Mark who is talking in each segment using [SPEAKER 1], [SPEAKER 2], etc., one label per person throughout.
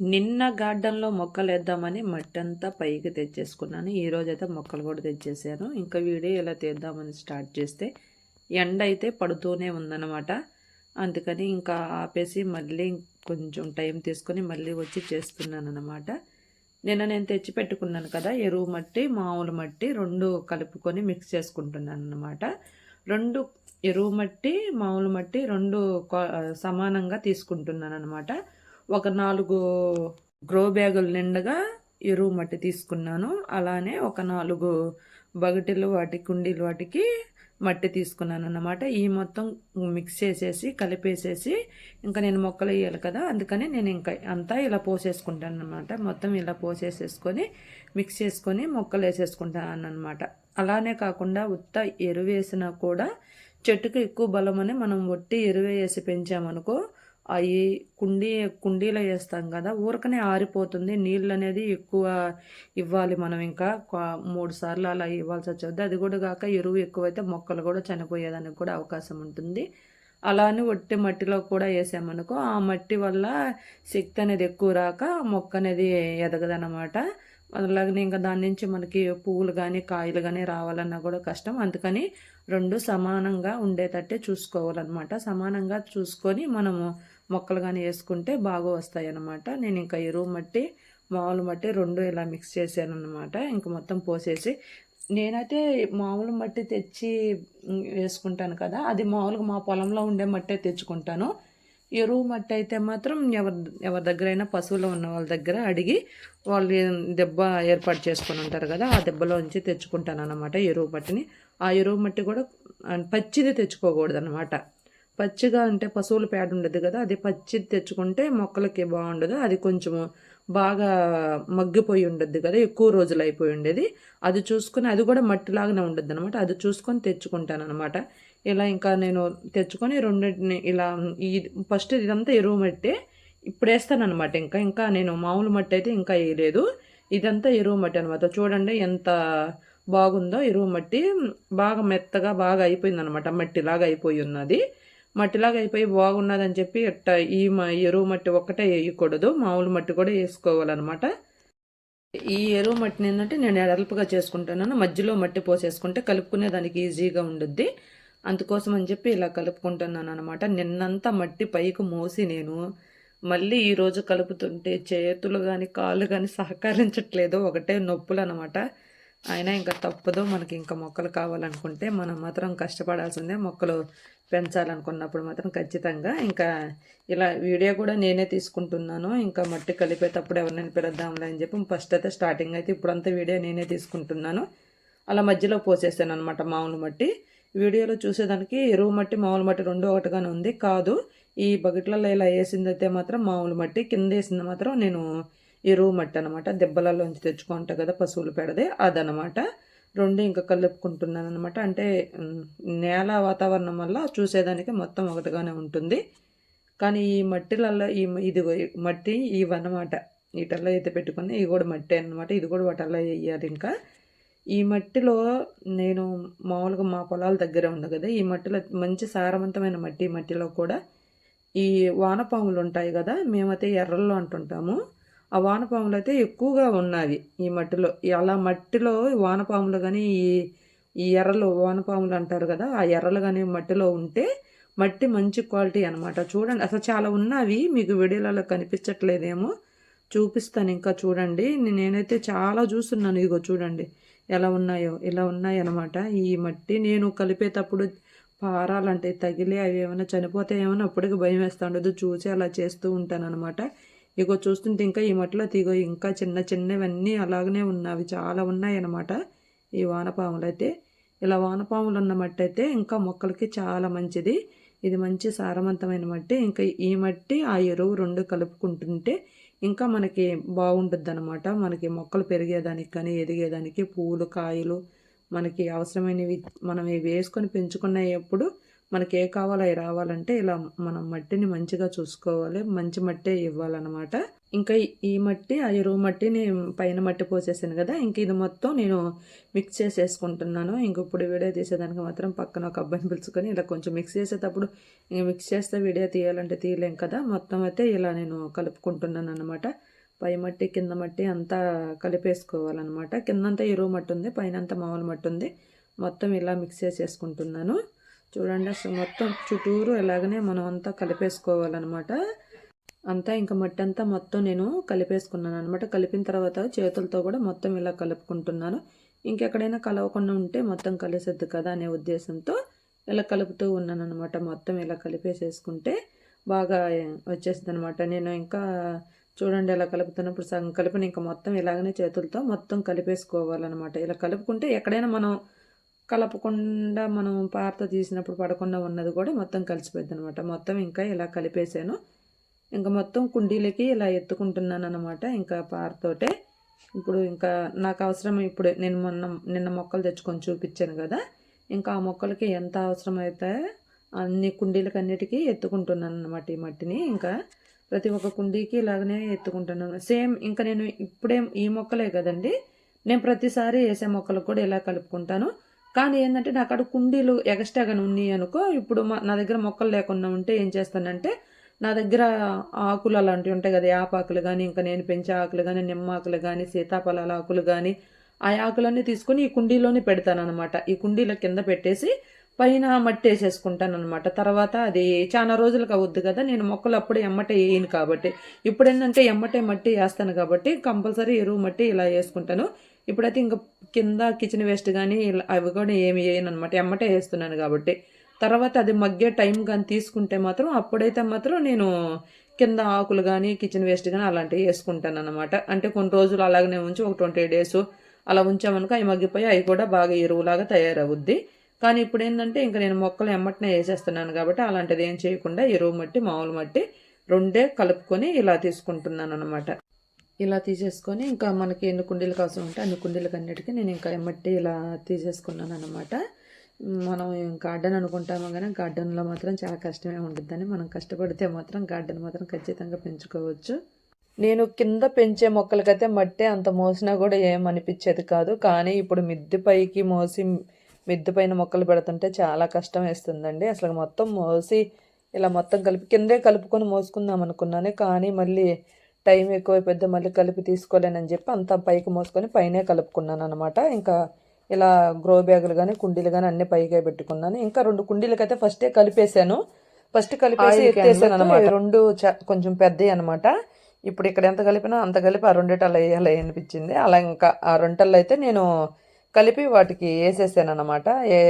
[SPEAKER 1] నిన్న గార్డెన్లో మొక్కలు వేద్దామని మట్టి అంతా పైకి తెచ్చేసుకున్నాను. ఈరోజైతే మొక్కలు కూడా తెచ్చేసాను. ఇంకా వీడియో ఇలా తీద్దామని స్టార్ట్ చేస్తే ఎండ అయితే పడుతూనే ఉందన్నమాట. అందుకని ఇంకా ఆపేసి మళ్ళీ కొంచెం టైం తీసుకొని మళ్ళీ వచ్చి చేస్తున్నాను అనమాట నిన్న నేను తెచ్చి పెట్టుకున్నాను కదా ఎరువు మట్టి మామూలు మట్టి రెండు కలుపుకొని మిక్స్ చేసుకుంటున్నాను అనమాట రెండు ఎరువు మట్టి మామూలు మట్టి రెండు సమానంగా తీసుకుంటున్నాను అనమాట ఒక నాలుగు గ్రో బ్యాగుల నిండగా ఎరువు మట్టి తీసుకున్నాను. అలానే ఒక నాలుగు బగటిలు వాటి కుండీలు వాటికి మట్టి తీసుకున్నాను అన్నమాట. ఈ మొత్తం మిక్స్ చేసేసి కలిపేసేసి ఇంకా నేను మొక్కలు వేయాలి కదా అందుకని నేను ఇంకా అంతా ఇలా పోసేసుకుంటాను అనమాట మొత్తం ఇలా పోసేసేసుకొని మిక్స్ చేసుకొని మొక్కలు వేసేసుకుంటాను అనమాట అలానే కాకుండా ఉత్త ఎరువు వేసినా కూడా చెట్టుకు ఎక్కువ బలమని మనం ఒట్టి ఎరువు వేసి పెంచామనుకో అవి కుండీ కుండీలో వేస్తాం కదా ఊరకనే ఆరిపోతుంది. నీళ్ళు అనేది ఎక్కువ ఇవ్వాలి మనం ఇంకా. మూడు సార్లు అలా ఇవ్వాల్సి వచ్చేది. అది కూడా కాక ఎరువు ఎక్కువైతే మొక్కలు కూడా చనిపోయేదానికి కూడా అవకాశం ఉంటుంది. అలానే ఒట్టి మట్టిలో కూడా వేసామనుకో ఆ మట్టి వల్ల శక్తి అనేది ఎక్కువ రాక మొక్క అనేది ఎదగదనమాట అలాగనే ఇంకా దాని నుంచి మనకి పువ్వులు కానీ కాయలు కానీ రావాలన్నా కూడా కష్టం. అందుకని రెండు సమానంగా ఉండేటట్టే చూసుకోవాలన్నమాట. సమానంగా చూసుకొని మనము మొక్కలు కానీ వేసుకుంటే బాగా వస్తాయి అన్నమాట నేను ఇంకా ఎరువు మట్టి మామూలు మట్టి రెండు ఇలా మిక్స్ చేశాను అనమాట ఇంక మొత్తం పోసేసి నేనైతే మామూలు మట్టి తెచ్చి వేసుకుంటాను కదా అది మామూలుగా మా పొలంలో ఉండే మట్టే తెచ్చుకుంటాను. ఎరువు మట్టి అయితే మాత్రం ఎవరి ఎవరి దగ్గరైనా పశువులు ఉన్న వాళ్ళ దగ్గర అడిగి వాళ్ళు దెబ్బ ఏర్పాటు చేసుకొని ఉంటారు కదా ఆ దెబ్బలోంచి తెచ్చుకుంటాను అనమాట ఎరువు మట్టిని. ఆ ఎరువు మట్టి కూడా పచ్చిది తెచ్చుకోకూడదు అనమాట పచ్చిగా అంటే పశువుల పేడ ఉండదు కదా అది పచ్చిది తెచ్చుకుంటే మొక్కలకి బాగుండదు. అది కొంచెము బాగా మగ్గిపోయి ఉండద్ది కదా ఎక్కువ రోజులు అయిపోయి ఉండేది. అది చూసుకుని అది కూడా మట్టిలాగానే ఉండద్ది అనమాట అది చూసుకొని తెచ్చుకుంటాను అనమాట ఇలా ఇంకా నేను తెచ్చుకొని రెండింటిని ఇలా ఈ ఫస్ట్ ఇదంతా ఎరువు మట్టి ఇప్పుడు వేస్తాను అనమాట ఇంకా. ఇంకా నేను మామూలు మట్టి అయితే ఇంకా వేయలేదు. ఇదంతా ఎరువు మట్టి అనమాట చూడండి ఎంత బాగుందో ఎరువు మట్టి. బాగా మెత్తగా బాగా అయిపోయింది అనమాట మట్టిలాగా అయిపోయి ఉన్నది. మట్టిలాగా అయిపోయి బాగున్నదని చెప్పి ఇట్ట ఈ మ- ఎరువు మట్టి ఒక్కటే వేయకూడదు. మామూలు మట్టి కూడా వేసుకోవాలన్నమాట. ఈ ఎరువు మట్టిని ఏంటంటే నేను ఎడల్పుగా చేసుకుంటున్నాను మధ్యలో మట్టి పోసేసుకుంటే కలుపుకునే దానికి ఈజీగా ఉండుద్ది. అందుకోసం అని చెప్పి ఇలా కలుపుకుంటున్నాను అనమాట నిన్నంతా మట్టి పైకి మోసి నేను మళ్ళీ ఈరోజు కలుపుతుంటే చేతులు కానీ కాళ్ళు కానీ సహకరించట్లేదు. ఒకటే నొప్పులు అనమాట అయినా ఇంకా తప్పదు. మనకి ఇంకా మొక్కలు కావాలనుకుంటే మనం మాత్రం కష్టపడాల్సిందే మొక్కలు పెంచాలనుకున్నప్పుడు మాత్రం ఖచ్చితంగా. ఇంకా ఇలా వీడియో కూడా నేనే తీసుకుంటున్నాను. ఇంకా మట్టి కలిపేటప్పుడు ఎవరినైనా పిలుద్దాంలే అని చెప్పి ఫస్ట్ అయితే స్టార్టింగ్ అయితే ఇప్పుడంతా వీడియో నేనే తీసుకుంటున్నాను. అలా మధ్యలో పోసేసాను అనమాట మామూలు మట్టి. వీడియోలో చూసేదానికి ఎరువు మట్టి మామూలు మట్టి రెండు ఒకటిగానే ఉంది. కాదు ఈ బకెట్లలో ఇలా వేసిందైతే మాత్రం మామూలు మట్టి కింద వేసింది మాత్రం నేను ఎరువు మట్టి అనమాట దెబ్బలలోంచి తెచ్చుకుంటా కదా పశువులు పెడదే అదనమాట రెండు ఇంకా కలుపుకుంటున్నాను అనమాట అంటే నేల వాతావరణం వల్ల చూసేదానికి మొత్తం ఒకటిగానే ఉంటుంది. కానీ ఈ మట్టిలలో ఈ ఇది మట్టి ఇవన్నమాట. వీటల్లో అయితే పెట్టుకుని ఇవి కూడా మట్టి అన్నమాట. ఇది కూడా వాటల్లో వేయాలి ఇంకా. ఈ మట్టిలో నేను మామూలుగా మా పొలాల దగ్గర ఉంది కదా ఈ మట్టిలో మంచి సారవంతమైన మట్టి ఈ మట్టిలో కూడా ఈ వానపాములు ఉంటాయి కదా మేమైతే ఎర్రల్లో అంటుంటాము. ఆ వానపాములు అయితే ఎక్కువగా ఉన్నాయి ఈ మట్టిలో. అలా మట్టిలో వానపాములు కానీ ఈ ఈ ఎర్రలు వానపాములు అంటారు కదా ఆ ఎర్రలు కానీ మట్టిలో ఉంటే మట్టి మంచి క్వాలిటీ అనమాట చూడండి అసలు చాలా ఉన్నవి మీకు వీడియోలలో కనిపించట్లేదేమో. చూపిస్తాను ఇంకా చూడండి. నేనైతే చాలా చూస్తున్నాను ఇగో చూడండి. ఎలా ఉన్నాయో ఇలా ఉన్నాయి అనమాట ఈ మట్టి నేను కలిపేటప్పుడు పారాలంటే తగిలి అవి ఏమైనా చనిపోతే ఏమైనా అప్పటికి భయం వేస్తా ఉండదు. చూసి అలా చేస్తూ ఉంటాను అనమాట ఇగో చూస్తుంటే ఇంకా ఈ మట్టిలో తీగో ఇంకా చిన్న చిన్నవన్నీ అలాగనే ఉన్నవి. చాలా ఉన్నాయన్నమాట ఈ వానపాములు అయితే. ఇలా వానపాములు ఉన్న మట్టి అయితే ఇంకా మొక్కలకి చాలా మంచిది. ఇది మంచి సారవంతమైన మట్టి. ఇంకా ఈ మట్టి ఆ ఎరువు రెండు కలుపుకుంటుంటే ఇంకా మనకి బాగుంటుంది అనమాట మనకి మొక్కలు పెరిగేదానికి కానీ ఎదిగేదానికి పూలు కాయలు మనకి అవసరమైనవి మనం వేసుకొని పెంచుకునేటప్పుడు మనకి ఏ కావాలో అవి రావాలంటే ఇలా మనం మట్టిని మంచిగా చూసుకోవాలి. మంచి మట్టే ఇవ్వాలన్నమాట. ఇంకా ఈ- మట్టి ఆ ఎరువు మట్టిని పైన మట్టి పోసేసాను కదా ఇంక ఇది మొత్తం నేను మిక్స్ చేసేసుకుంటున్నాను. ఇంక ఇప్పుడు వీడియో తీసేదానికి మాత్రం పక్కన ఒక అబ్బాయిని పిలుచుకొని ఇలా కొంచెం మిక్స్ చేసేటప్పుడు ఇంక మిక్స్ చేస్తే వీడియో తీయాలంటే తీయలేం కదా మొత్తం అయితే ఇలా నేను కలుపుకుంటున్నాను అనమాట పై మట్టి కింద మట్టి అంతా కలిపేసుకోవాలన్నమాట. కిందంతా ఎరువు మట్టి ఉంది పైన అంతా మామూలు మట్టి ఉంది. మొత్తం ఇలా మిక్స్ చేసేసుకుంటున్నాను. చూడండి అసలు మొత్తం చుట్టూరు ఎలాగనే మనం అంతా కలిపేసుకోవాలన్నమాట. అంతా ఇంకా మట్టి అంతా మొత్తం నేను కలిపేసుకున్నాను అనమాట కలిపిన తర్వాత చేతులతో కూడా మొత్తం ఇలా కలుపుకుంటున్నాను. ఇంకెక్కడైనా కలవకుండా ఉంటే మొత్తం కలిసేద్దు కదా అనే ఉద్దేశంతో ఇలా కలుపుతూ ఉన్నాను అనమాట మొత్తం ఇలా కలిపేసేసుకుంటే బాగా వచ్చేస్తుంది అనమాట నేను ఇంకా చూడండి ఇలా కలుపుతున్నప్పుడు సగం కలిపిన ఇంకా మొత్తం ఇలాగనే చేతులతో మొత్తం కలిపేసుకోవాలన్నమాట. ఇలా కలుపుకుంటే ఎక్కడైనా మనం కలపకుండా మనం పారతో తీసినప్పుడు పడకుండా ఉన్నది కూడా మొత్తం కలిసిపోద్ది అనమాట మొత్తం ఇంకా ఇలా కలిపేసాను. ఇంకా మొత్తం కుండీలకి ఇలా ఎత్తుకుంటున్నాను అనమాట ఇంకా పారతోటే. ఇప్పుడు ఇంకా నాకు అవసరం ఇప్పుడు నేను మొన్న నిన్న మొక్కలు తెచ్చుకొని చూపించాను కదా. ఇంకా ఆ మొక్కలకి ఎంత అవసరమైతే అన్ని కుండీలకి అన్నిటికీ ఎత్తుకుంటున్నాను అనమాట ఈ మట్టిని. ఇంకా ప్రతి ఒక్క కుండీకి ఇలాగనే ఎత్తుకుంటున్నాను సేమ్ ఇంకా నేను ఇప్పుడే ఈ మొక్కలే కదండి. నేను ప్రతిసారి వేసే మొక్కలకు కూడా ఇలా కలుపుకుంటాను. కానీ ఏంటంటే నాకు అక్కడ కుండీలు ఎక్స్ట్రాగా ఉన్నాయి అనుకో ఇప్పుడు మా నా దగ్గర మొక్కలు లేకుండా ఉంటే ఏం చేస్తానంటే నా దగ్గర ఆకులు అలాంటివి ఉంటాయి కదా యాపాకులు కానీ ఇంకా నేను పెంచే ఆకులు కానీ నిమ్మాకులు కానీ సీతాఫలాల ఆకులు కానీ ఆ ఆకులన్నీ తీసుకొని ఈ కుండీలోనే పెడతాను అనమాట ఈ కుండీల కింద పెట్టేసి పైన మట్టి వేసేసుకుంటాను అనమాట తర్వాత అది చాలా రోజులకు అవుద్ది కదా నేను మొక్కలు అప్పుడే ఎమ్మటే వేయను కాబట్టి. ఇప్పుడు ఏంటంటే ఎమ్మటే మట్టి వేస్తాను కాబట్టి కంపల్సరీ ఎరువు మట్టి ఇలా వేసుకుంటాను. ఇప్పుడైతే ఇంకా కింద కిచెన్ వేస్ట్ కానీ ఇలా అవి కూడా ఏమి వేయను అనమాట ఎమ్మటే వేస్తున్నాను కాబట్టి. తర్వాత అది మగ్గే టైం కానీ తీసుకుంటే మాత్రం అప్పుడైతే మాత్రం నేను కింద ఆకులు కానీ కిచెన్ వేస్ట్ కానీ అలాంటివి వేసుకుంటాను అనమాట అంటే కొన్ని రోజులు అలాగనే ఉంచి ఒక ట్వంటీ డేస్ అలా ఉంచామనుకో అవి మగ్గిపోయి అవి కూడా బాగా ఎరువులాగా తయారవుద్ది. కానీ ఇప్పుడు ఏంటంటే ఇంకా నేను మొక్కలు ఎమ్మటనే వేసేస్తున్నాను కాబట్టి అలాంటిది ఏం చేయకుండా ఎరువు మట్టి మామూలు మట్టి రెండే కలుపుకొని ఇలా తీసుకుంటున్నాను అనమాట ఇలా తీసేసుకొని ఇంకా మనకి ఎన్ని కుండీలు కావాల్సి ఉంటే అన్ని కుండీలకు అన్నిటికీ నేను ఇంకా ఎమ్మట్టి ఇలా తీసేసుకున్నాను అనమాట మనం గార్డెన్ అనుకుంటాము కానీ గార్డెన్లో మాత్రం చాలా కష్టమే ఉంటుందని మనం కష్టపడితే మాత్రం గార్డెన్ మాత్రం ఖచ్చితంగా పెంచుకోవచ్చు. నేను కింద పెంచే మొక్కలకైతే మట్టి అంత మోసినా కూడా ఏమనిపించేది కాదు. కానీ ఇప్పుడు మిద్దె పైకి మోసి మిద్దె పైన మొక్కలు పెడుతుంటే చాలా కష్టం వేస్తుందండి. అసలు మొత్తం మోసి ఇలా మొత్తం కలిపి కిందే కలుపుకొని మోసుకుందాం అనుకున్నాను కానీ మళ్ళీ టైం ఎక్కువైపోద్ది మళ్ళీ కలిపి తీసుకోలేనని చెప్పి అంతా పైకి మోసుకొని పైనే కలుపుకున్నాను అనమాట ఇంకా ఇలా గ్రో బ్యాగులు కానీ కుండీలు కానీ అన్ని పైగా పెట్టుకున్నాను. ఇంకా రెండు కుండీలకైతే ఫస్టే కలిపేసాను ఫస్ట్ కలిపేసి ఎత్తేసాను అనమాట రెండు కొంచెం పెద్దవి అనమాట ఇప్పుడు ఇక్కడ ఎంత కలిపినా అంత కలిపి ఆ రెండిటల్లో వేయాలి అనిపించింది. అలా ఇంకా ఆ రెంటల్లో అయితే నేను కలిపి వాటికి వేసేసాను అనమాట ఏ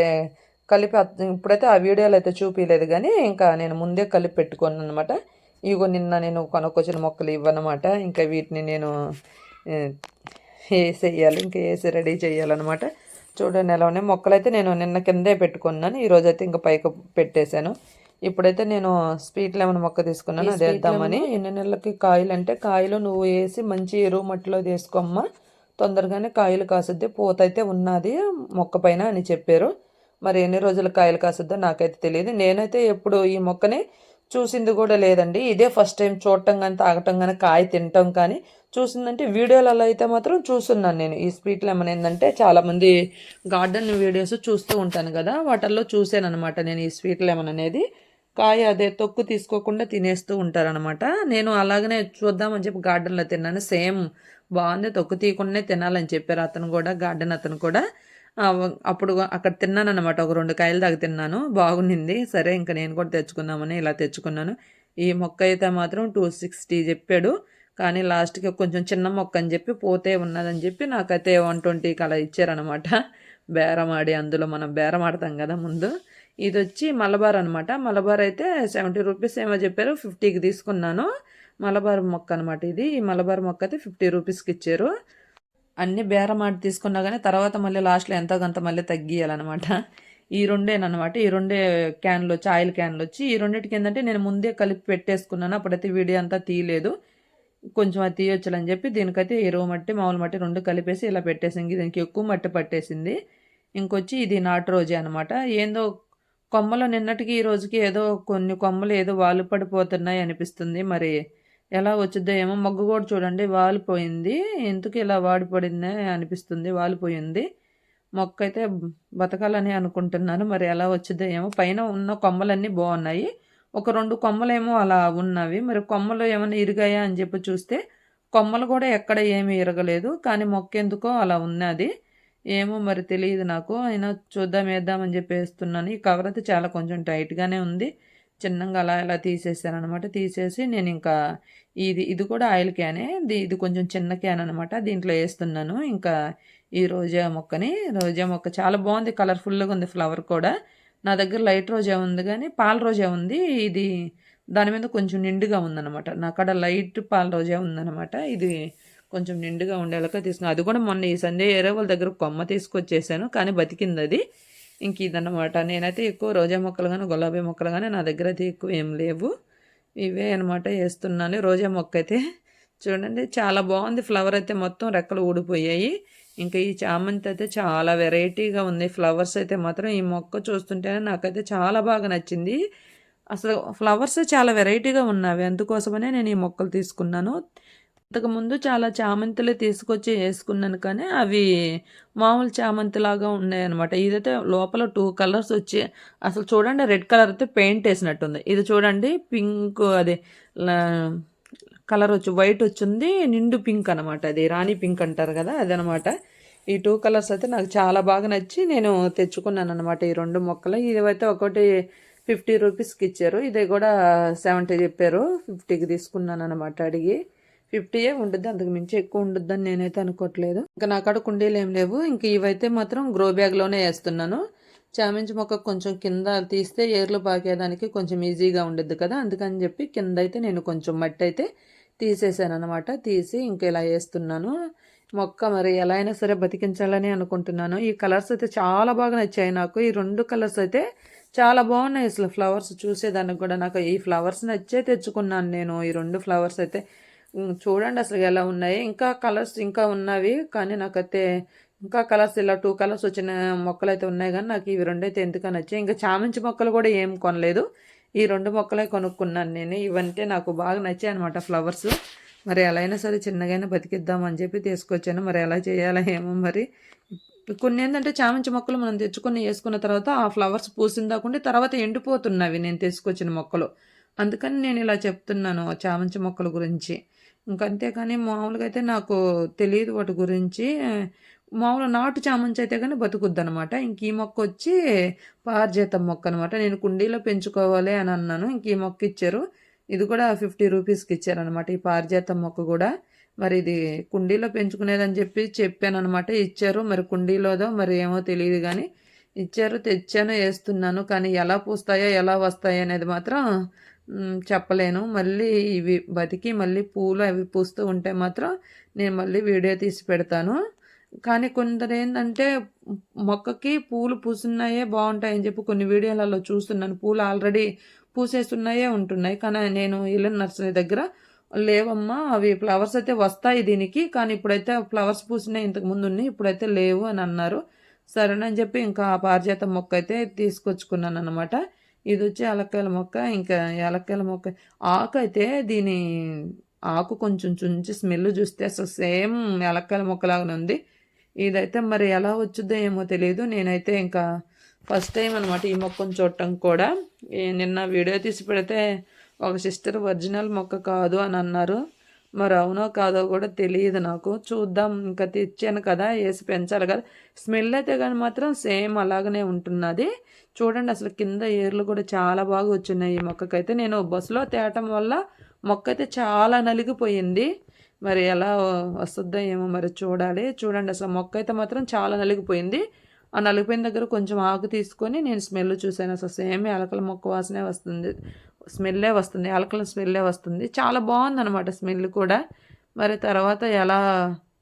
[SPEAKER 1] కలిపి ఇప్పుడైతే ఆ వీడియోలో అయితే చూపించలేదు కానీ ఇంకా నేను ముందే కలిపి పెట్టుకున్నాను అనమాట ఇగో నిన్న నేను కొనుక్కొచ్చిన మొక్కలు ఇవ్వనమాట. ఇంకా వీటిని నేను వేసేయాలి. ఇంకా వేసి రెడీ చేయాలన్నమాట. చూడండి ఎలా ఉన్నాయి. మొక్కలు అయితే నేను నిన్న కిందే పెట్టుకున్నాను. ఈరోజు అయితే ఇంకా పైకి పెట్టేశాను. ఇప్పుడైతే నేను స్వీట్ లెమన్ మొక్క తీసుకున్నాను. అది వేద్దామని. ఎన్ని నెలలకి కాయలు అంటే కాయలు నువ్వు వేసి మంచి ఎరువు మట్టిలో తీసుకోమ్మా తొందరగానే కాయలు కాసుద్ది. పూత అయితే ఉన్నది మొక్క పైన అని చెప్పారు. మరి ఎన్ని రోజులు కాయలు కాసుద్దో నాకైతే తెలియదు. నేనైతే ఎప్పుడు ఈ మొక్కని చూసింది కూడా లేదండి. ఇదే ఫస్ట్ టైం చూడటం కానీ తాగటం కానీ కాయ తినటం కానీ చూసిందంటే వీడియోలలో అయితే మాత్రం చూస్తున్నాను నేను. ఈ స్వీట్ లెమన్ ఏంటంటే చాలామంది గార్డెన్ వీడియోస్ చూస్తూ ఉంటాను కదా వాటిల్లో చూసాను అనమాట నేను ఈ స్వీట్ లెమన్ అనేది కాయ అదే తొక్కు తీసుకోకుండా తినేస్తూ ఉంటారనమాట నేను అలాగనే చూద్దామని చెప్పి గార్డెన్లో తిన్నాను. సేమ్ బాగుంది తొక్కు తీయకుండానే తినాలని చెప్పారు అతను కూడా గార్డెన్ అతను కూడా. అప్పుడు అక్కడ తిన్నాను అనమాట ఒక రెండు కాయలు దాకా తిన్నాను. బాగుండింది. సరే ఇంకా నేను కూడా తెచ్చుకుందామని ఇలా తెచ్చుకున్నాను. ఈ మొక్క అయితే మాత్రం టూ సిక్స్టీ చెప్పాడు. కానీ లాస్ట్కి కొంచెం చిన్న మొక్క అని చెప్పి పోతే ఉన్నదని చెప్పి నాకైతే వన్ ట్వంటీకి అలా ఇచ్చారనమాట బేరం ఆడి అందులో మనం బేరం ఆడతాం కదా ముందు. ఇది వచ్చి మలబార్ అనమాట మలబార్ అయితే సెవెంటీ రూపీస్ ఏమో చెప్పారు. ఫిఫ్టీకి తీసుకున్నాను. మలబార్ మొక్క అనమాట ఇది. ఈ మలబార్ మొక్క అయితే ఫిఫ్టీ రూపీస్కి ఇచ్చారు. అన్ని బేరం తీసుకున్నా కానీ తర్వాత మళ్ళీ లాస్ట్లో ఎంతో కొంత మళ్ళీ తగ్గియాలన్నమాట ఈ రెండేనమాట ఈ రెండే క్యాన్లు వచ్చి ఆయిల్ క్యాన్లు వచ్చి ఈ రెండింటికి ఏంటంటే నేను ముందే కలిపి పెట్టేసుకున్నాను. అప్పుడైతే వీడియో అంతా తీయలేదు. కొంచెం అది తీయొచ్చులని చెప్పి దీనికైతే ఎరువు మట్టి మామూలు మట్టి రెండు కలిపేసి ఇలా పెట్టేసింది. దీనికి ఎక్కువ మట్టి పట్టేసింది. ఇంకొచ్చి ఇది నాటు రోజే అనమాట ఏందో కొమ్మలు నిన్నటికి ఈ రోజుకి ఏదో కొన్ని కొమ్మలు ఏదో వాళ్ళు పడిపోతున్నాయి అనిపిస్తుంది. మరి ఎలా వచ్చిద్దో ఏమో మొగ్గు కూడా చూడండి వాలిపోయింది. ఎందుకు ఇలా వాడిపడిందే అనిపిస్తుంది వాలిపోయింది. మొక్క అయితే బతకాలని అనుకుంటున్నాను మరి ఎలా వచ్చిద్దో ఏమో. పైన ఉన్న కొమ్మలన్నీ బాగున్నాయి. ఒక రెండు కొమ్మలేమో అలా ఉన్నవి. మరి కొమ్మలు ఏమైనా ఇరిగాయా అని చెప్పి చూస్తే కొమ్మలు కూడా ఎక్కడ ఏమీ ఇరగలేదు కానీ మొక్క ఎందుకో అలా ఉన్నది ఏమో మరి తెలియదు నాకు. అయినా చూద్దాం వేద్దామని చెప్పి వేస్తున్నాను ఈ కవర్ అయితే చాలా కొంచెం టైట్గానే ఉంది. చిన్నగా అలా ఇలా తీసేసాను అనమాట తీసేసి నేను ఇంకా ఇది ఇది కూడా ఆయిల్ క్యానే. ఇది కొంచెం చిన్న క్యాన్ అనమాట దీంట్లో వేస్తున్నాను ఇంకా ఈ రోజా మొక్కని రోజా మొక్క చాలా బాగుంది. కలర్ఫుల్గా ఉంది ఫ్లవర్ కూడా. నా దగ్గర లైట్ రోజా ఉంది కానీ పాల రోజా ఉంది. ఇది దాని మీద కొంచెం నిండుగా ఉందన్నమాట. నా కాడ లైట్ పాల రోజా ఉందన్నమాట. ఇది కొంచెం నిండుగా ఉండేలాగా తీసుకున్నాను అది కూడా మొన్న ఈ సండే ఏరే వాళ్ళ దగ్గర కొమ్మ తీసుకొచ్చేసాను. కానీ బతికింది అది. ఇంక ఇదన్నమాట. నేనైతే ఎక్కువ రోజా మొక్కలు కానీ గులాబీ మొక్కలు కానీ నా దగ్గర అయితే ఎక్కువ ఏం లేవు. ఇవే అనమాట వేస్తున్నాను. రోజా మొక్క అయితే చూడండి చాలా బాగుంది. ఫ్లవర్ అయితే మొత్తం రెక్కలు ఊడిపోయాయి. ఇంకా ఈ చామంతి అయితే చాలా వెరైటీగా ఉంది. ఫ్లవర్స్ అయితే మాత్రం ఈ మొక్క చూస్తుంటేనే నాకైతే చాలా బాగా నచ్చింది. అసలు ఫ్లవర్స్ చాలా వెరైటీగా ఉన్నవి. అందుకోసమనే నేను ఈ మొక్కలు తీసుకున్నాను. ఇంతకుముందు చాలా చామంతులు తీసుకొచ్చి వేసుకున్నాను కానీ అవి మామూలు చామంతిలాగా ఉన్నాయన్నమాట. ఇదైతే లోపల టూ కలర్స్ వచ్చి అసలు చూడండి రెడ్ కలర్ అయితే పెయింట్ వేసినట్టుంది. ఇది చూడండి పింక్ అదే కలర్ వచ్చి వైట్ వచ్చింది నిండు పింక్ అనమాట అది. రాణి పింక్ అంటారు కదా అదనమాట ఈ టూ కలర్స్ అయితే నాకు చాలా బాగా నచ్చి నేను తెచ్చుకున్నాను అనమాట ఈ రెండు మొక్కలు. ఇదైతే ఒకటి ఫిఫ్టీ రూపీస్కి ఇచ్చారు. ఇది కూడా సెవెంటీ చెప్పారు. ఫిఫ్టీకి తీసుకున్నాను అనమాట అడిగి. ఫిఫ్టీయే ఉండద్ది అంతకు మించి ఎక్కువ ఉండొద్దని నేనైతే అనుకోవట్లేదు ఇంకా నా కాడ కుండీలు ఏం లేవు. ఇంక ఇవైతే మాత్రం గ్రో బ్యాగ్లోనే వేస్తున్నాను. చామంతి మొక్క కొంచెం కింద తీస్తే ఏర్లు పాకేదానికి కొంచెం ఈజీగా ఉండద్దు కదా అందుకని చెప్పి కింద అయితే నేను కొంచెం మట్టి అయితే తీసేసాను అనమాట తీసి ఇంక ఇలా వేస్తున్నాను. మొక్క మరి ఎలా అయినా సరే బతికించాలని అనుకుంటున్నాను. ఈ కలర్స్ అయితే చాలా బాగా నచ్చాయి నాకు. ఈ రెండు కలర్స్ అయితే చాలా బాగున్నాయి అసలు. ఫ్లవర్స్ చూసేదానికి కూడా నాకు ఈ ఫ్లవర్స్ నచ్చే తెచ్చుకున్నాను నేను. ఈ రెండు ఫ్లవర్స్ అయితే చూడండి అసలు ఎలా ఉన్నాయి. ఇంకా కలర్స్ ఇంకా ఉన్నవి కానీ నాకైతే ఇంకా కలర్స్ ఇలా టూ కలర్స్ వచ్చిన మొక్కలు అయితే ఉన్నాయి కానీ నాకు ఇవి రెండైతే ఎందుకని వచ్చాయి ఇంకా చామంతి మొక్కలు కూడా ఏం కొనలేదు. ఈ రెండు మొక్కలే కొనుక్కున్నాను నేను. ఇవంటే నాకు బాగా నచ్చాయి అనమాట ఫ్లవర్స్ మరి ఎలా అయినా సరే చిన్నగైనా బతికిద్దాం అని చెప్పి తీసుకొచ్చాను. మరి ఎలా చేయాలా ఏమో మరి. కొన్ని ఏంటంటే చామంతి మొక్కలు మనం తెచ్చుకొని వేసుకున్న తర్వాత ఆ ఫ్లవర్స్ పూసిన దాకుండా తర్వాత ఎండిపోతున్నవి నేను తీసుకొచ్చిన మొక్కలు. అందుకని నేను ఇలా చెప్తున్నాను చామంతి మొక్కల గురించి. ఇంకంతేకాని మామూలుగా అయితే నాకు తెలియదు వాటి గురించి. మామూలు నాటు చామంతి అయితే కానీ బతుకుద్ది అనమాట ఇంక ఈ మొక్క వచ్చి పారిజాతం మొక్క అనమాట నేను కుండీలో పెంచుకోవాలి అని అన్నాను. ఇంక ఈ మొక్క ఇచ్చారు. ఇది కూడా ఫిఫ్టీ రూపీస్కి ఇచ్చారనమాట ఈ పారిజాతం మొక్క కూడా. మరి ఇది కుండీలో పెంచుకునేదని చెప్పి చెప్పాను అనమాట ఇచ్చారు. మరి కుండీలోదో మరి ఏమో తెలియదు కానీ ఇచ్చారు తెచ్చాను వేస్తున్నాను. కానీ ఎలా పూస్తాయో ఎలా వస్తాయో అనేది మాత్రం చెప్పలేను. మళ్ళీ ఇవి బతికి మళ్ళీ పూలు అవి పూస్తూ ఉంటే మాత్రం నేను మళ్ళీ వీడియో తీసి పెడతాను. కానీ కొందరు ఏంటంటే మొక్కకి పూలు పూసున్నాయే బాగుంటాయని చెప్పి కొన్ని వీడియోలలో చూస్తున్నాను. పూలు ఆల్రెడీ పూసేస్తున్నాయే ఉంటున్నాయి. కానీ నేను ఇల్లు నర్సరీ దగ్గర లేవమ్మా అవి ఫ్లవర్స్ అయితే వస్తాయి దీనికి. కానీ ఇప్పుడైతే ఫ్లవర్స్ పూసినాయి ఇంతకు ముందు ఉన్నాయి ఇప్పుడైతే లేవు అని అన్నారు. సరేనని చెప్పి ఇంకా ఆ పారిజాత మొక్క అయితే తీసుకొచ్చుకున్నాను అనమాట ఇది వచ్చి యాలక్కాయల మొక్క ఇంకా యాలక్కాయల మొక్క. ఆకు అయితే దీని ఆకు కొంచెం చుంచి స్మెల్ చూస్తే అసలు సేమ్ యాలక్కాయల మొక్కలాగానే ఉంది. ఇదైతే మరి ఎలా వచ్చుద్దో ఏమో తెలియదు నేనైతే ఇంకా ఫస్ట్ టైం అనమాట ఈ మొక్కను చూడటం కూడా. నిన్న వీడియో తీసి పెడితే ఒక సిస్టర్ ఒరిజినల్ మొక్క కాదు అని అన్నారు. మరి అవునో కాదో కూడా తెలియదు నాకు. చూద్దాం ఇంకా తెచ్చాను కదా వేసి పెంచాలి కదా. స్మెల్ అయితే కానీ మాత్రం సేమ్ అలాగనే ఉంటున్నది. చూడండి అసలు కింద ఏర్లు కూడా చాలా బాగా వచ్చినాయి. ఈ మొక్కకైతే నేను బస్సులో తేటం వల్ల మొక్క అయితే చాలా నలిగిపోయింది. మరి ఎలా వస్తుందో ఏమో మరి చూడాలి. చూడండి అసలు మొక్క అయితే మాత్రం చాలా నలిగిపోయింది. ఆ నలిగిపోయిన దగ్గర కొంచెం ఆకు తీసుకొని నేను స్మెల్ చూసాను అసలు సేమ్ ఎలకల మొక్క వాసనే వస్తుంది. స్మెల్లే వస్తుంది. ఎలకల స్మెల్లే వస్తుంది. చాలా బాగుంది అనమాట స్మెల్ కూడా. మరి తర్వాత ఎలా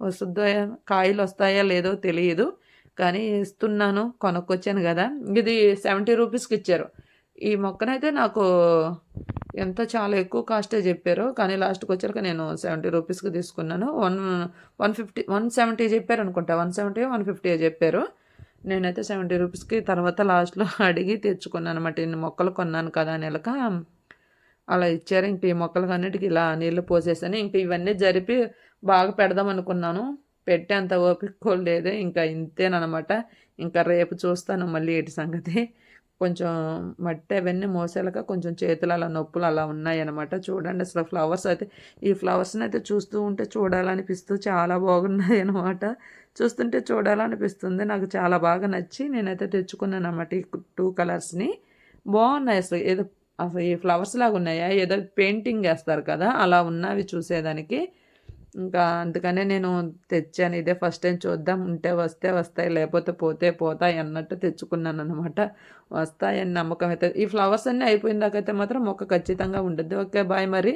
[SPEAKER 1] వస్తుందో కాయలు వస్తాయో లేదో తెలియదు. కానీ ఇస్తున్నాను కొనుక్కొచ్చాను కదా. ఇది సెవెంటీ రూపీస్కి ఇచ్చారు. ఈ మొక్కనైతే నాకు ఎంత చాలా ఎక్కువ కాస్టే చెప్పారు. కానీ లాస్ట్కి వచ్చాక నేను సెవెంటీ రూపీస్కి తీసుకున్నాను. One one fifty one seventy చెప్పారు అనుకుంటా. వన్ సెవెంటీ వన్ ఫిఫ్టీ చెప్పారు. నేనైతే సెవెంటీ రూపీస్కి తర్వాత లాస్ట్లో అడిగి తెచ్చుకున్నాను అనమాట ఇన్ని మొక్కలు కొన్నాను కదా నెలక అలా ఇచ్చారు. ఇంక ఈ మొక్కలకి అన్నిటికీ ఇలా నీళ్ళు పోసేసాను. ఇంక ఇవన్నీ జరిపి బాగా పెడదాం అనుకున్నాను. పెట్టేంత ఓపిక కూడా లేదు. ఇంకా ఇంతేనమాట ఇంకా రేపు చూస్తాను మళ్ళీ ఏటి సంగతి. కొంచెం మట్టి అవన్నీ మోసేలాగా కొంచెం చేతులు అలా నొప్పులు అలా ఉన్నాయన్నమాట. చూడండి అసలు ఫ్లవర్స్ అయితే ఈ ఫ్లవర్స్ని అయితే చూస్తూ ఉంటే చూడాలనిపిస్తూ చాలా బాగున్నాయి అనమాట చూస్తుంటే చూడాలనిపిస్తుంది. నాకు చాలా బాగా నచ్చి నేనైతే తెచ్చుకున్నాను అనమాట ఈ టూ కలర్స్ని. బాగున్నాయి అసలు. ఏదో అసలు ఈ ఫ్లవర్స్ లాగా ఉన్నాయా? ఏదో పెయింటింగ్ వేస్తారు కదా? అలా ఉన్నవి చూసేదానికి. ఇంకా అందుకనే నేను తెచ్చాను. ఇదే ఫస్ట్ టైం చూద్దాం. ఉంటే వస్తే వస్తాయి లేకపోతే పోతే పోతాయి అన్నట్టు తెచ్చుకున్నాను అనమాట వస్తాయని నమ్మకం అయితే. ఈ ఫ్లవర్స్ అన్నీ అయిపోయిన దాకైతే మాత్రం మొక్క ఖచ్చితంగా ఉండద్దు. ఓకే బాయ్ మరి.